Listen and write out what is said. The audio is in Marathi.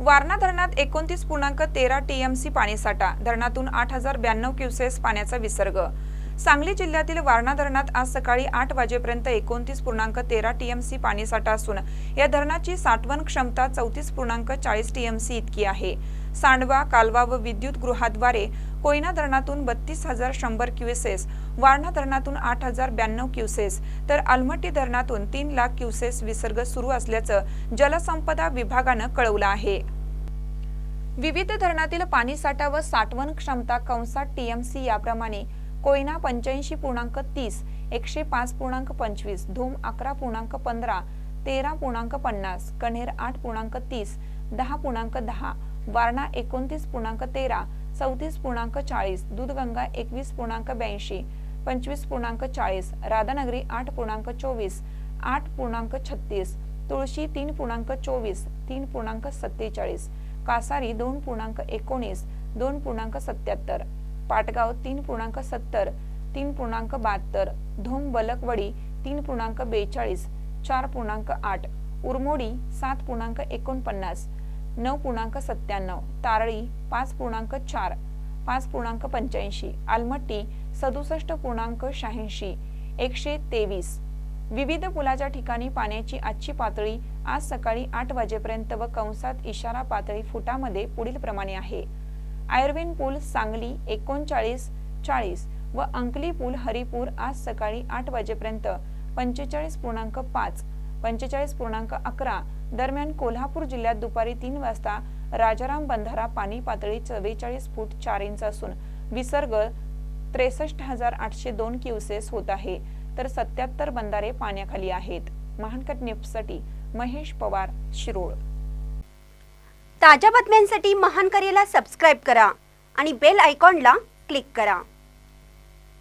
वारणा धरणात एकोणतीस पूर्णांक तेरा टीएमसी पाणीसाठा धरणातून आठ हजार ब्याण्णव क्युसेस पाण्याचा विसर्ग. सांगली जिल्ह्यातील वारणा धरणात आज सकाळी आठ वाजेपर्यंत एकोणतीस पूर्णांक तेरा टीएमसी पाणीसाठा असून या धरणाची साठवण क्षमता चौतीस पूर्णांक चाळीस टीएमसी इतकी आहे. सांडवा कालवा व विद्युत गृहाद्वारे कोयना धरणातून बत्तीस हजार शंभर क्युसेस वारणा धरणातून आठ हजार ब्याण्णव क्युसेस तर अलमट्टी धरणातून तीन लाख क्युसेस विसर्ग सुरू असल्याचं जलसंपदा विभागानं कळवलं आहे. विविध धरणातील पाणीसाठा व साठवण क्षमता कंसात टीएमसी याप्रमाणे कोयना पंच्याऐंशी पूर्णांक तीस एकशे पाच पूर्णांक पंचवीस धूम अकरा पूर्णांक पंधरा तेरा पूर्णांक पन्नास कण्हेर आठ पूर्णांक तीस दहा पूर्णांक दहा वारणा एकोणतीस पूर्णांक तेरा चौतीस पूर्णांक चाळीस दूधगंगा एकवीस पूर्णांक ब्याऐंशी पंचवीस पूर्णांक चाळीस राधानगरी आठ पूर्णांक चोवीस आठ पूर्णांक छत्तीस तुळशी तीन पूर्णांक चोवीस तीन पूर्णांक सत्तेचाळीस कासारी दोन पूर्णांक एकोणीस दोन पूर्णांक सत्याहत्तर पाटगाव तीन पूर्णांक सत्तर तीन पूर्णांक बहात्तर धोम बलकवडी तीन पूर्णांक बेचाळीस चार पूर्णांक आठ उरमोडी सात पूर्णांक एकोणपन्नास नऊ पूर्णांक सत्त्याण्णव तारळी पाच पूर्णांक चार पाच पूर्णांक पंच्याऐंशी आलमट्टी सदुसष्ट पूर्णांक शहाऐंशी एकशे तेवीस. विविध पुलाच्या ठिकाणी पाण्याची आजची पातळी आज सकाळी आठ वाजेपर्यंत व कंसात इशारा पातळी फुटामध्ये पुढील प्रमाणे आहे. आयर्विन पूल सांगली एकोणचाळीस चाळीस व अंकली पूल हरिपूर आज सकाळी आठ वाजेपर्यंत पंचेचाळीस पूर्णांक पाच पंचेचाळीस पूर्णांक अकरा दरम्यान कोल्हापूर जिल्ह्यात दुपारी तीन वाजता राजाराम बंधारा पाणी पातळी चव्वेचाळीस फूट चार इंच असून विसर्ग त्रेसष्ट हजार आठशे दोन क्युसेस होत आहे. तर सत्याहत्तर बंधारे पाण्याखाली आहेत. महानकट न्यूजसाठी महेश पवार शिरोळ. ताज्या बातम्यांसाठी महान करेला सबस्क्राईब करा आणि बेल आयकॉनला क्लिक करा.